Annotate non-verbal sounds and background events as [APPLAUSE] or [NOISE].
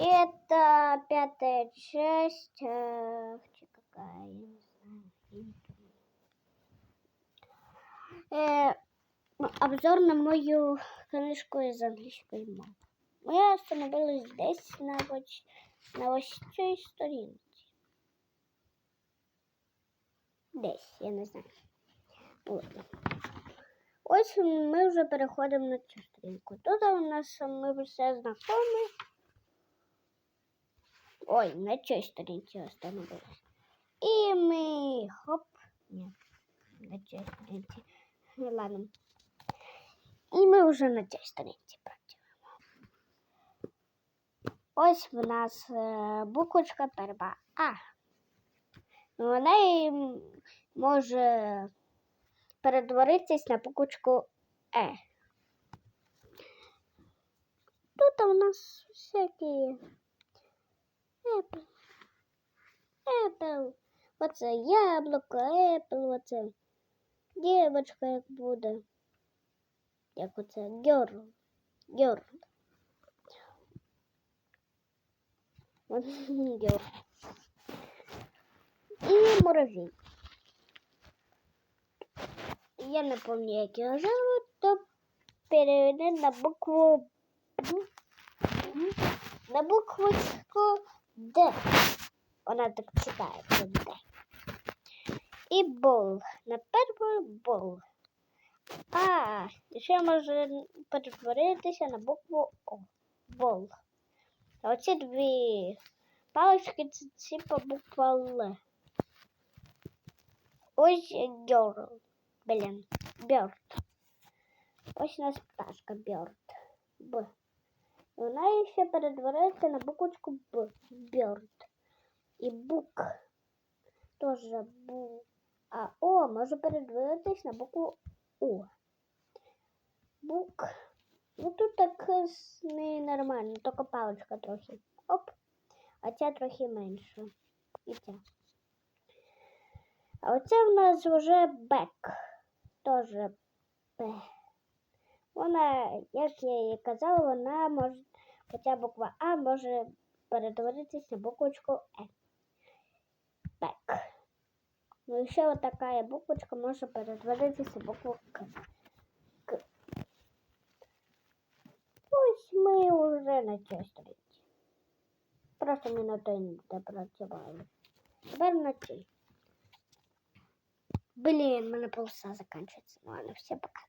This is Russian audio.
Это пятая часть. э, чи какая, я не знаю. Э, ну, обзор на мою книжку из англійської мови. Ми остановились десь на ось, на ось цій сторінці. Десь, я не знаю. Ладно. Ось ми вже переходимо на цю сторінку. Тут у нас ми все знайомі. Ой, на цій сторінці остановились. І ми хоп. Ні, на цій сторінці. Ну, ладно. І ми вже на цій сторінці працюємо. Ось в нас е, буквочка перша А. Вона і м- може перетворитись на буквочку Е. Тут у нас всякі Apple. Оце яблуко, Apple, оце дівчинка як буде. Як оце girl. Girl. [LAUGHS] Girl. І муравей. Я не пам'ятаю, як зовут, то переведи на букву. На буквочку Д. Вона так читається Д. І бол. На першу бол. А, ще може перетворитися на букву О. Бол. А оці дві палички це типа буква Л. Ось girl. Блін, bird. Ось у нас пташка bird. Б. І вона ще перетвориться на буквочку Б. Bird. Бук. Тоже бу. А О може перетворитись на букву О. Бук. Ну тут так не нормально, тільки паличка трохи. Оп. А ця трохи менша. І ця. А оце в нас вже бек. Тоже Б. Вона, як я і казала, вона може, хоча буква А може перетворитися на буквочку Е. Бек. Ну і ще от така буквочка може перетворитися в букву К. К. Ось ми вже на цій сторінці. Просто ми на той не допрацювали. Тепер на цій. Блин, у мене полоса заканчивается. Ну ладно, всем пока.